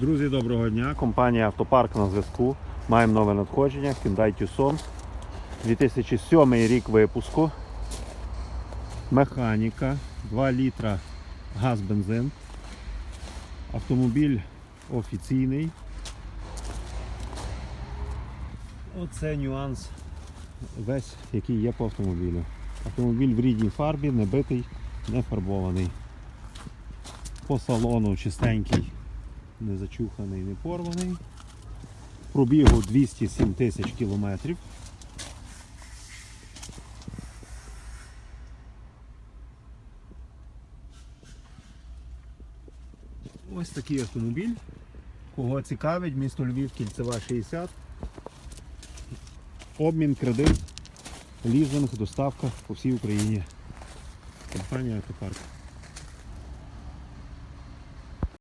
Друзі, доброго дня. Компанія Автопарк на зв'язку. Маємо нове надходження Hyundai Tucson. 2007 рік випуску. Механіка, 2 літра газ-бензин. Автомобіль офіційний. Оце нюанс весь, який є по автомобілю. Автомобіль в рідній фарбі, не битий, не фарбований. По салону чистенький не зачуханий, не порваний. Пробігу 207 тисяч кілометрів. Ось такий автомобіль. Кого цікавить, місто Львів, кільцева 60. Обмін, кредит, лізинг, доставка по всій Україні. Компанія Автопарк.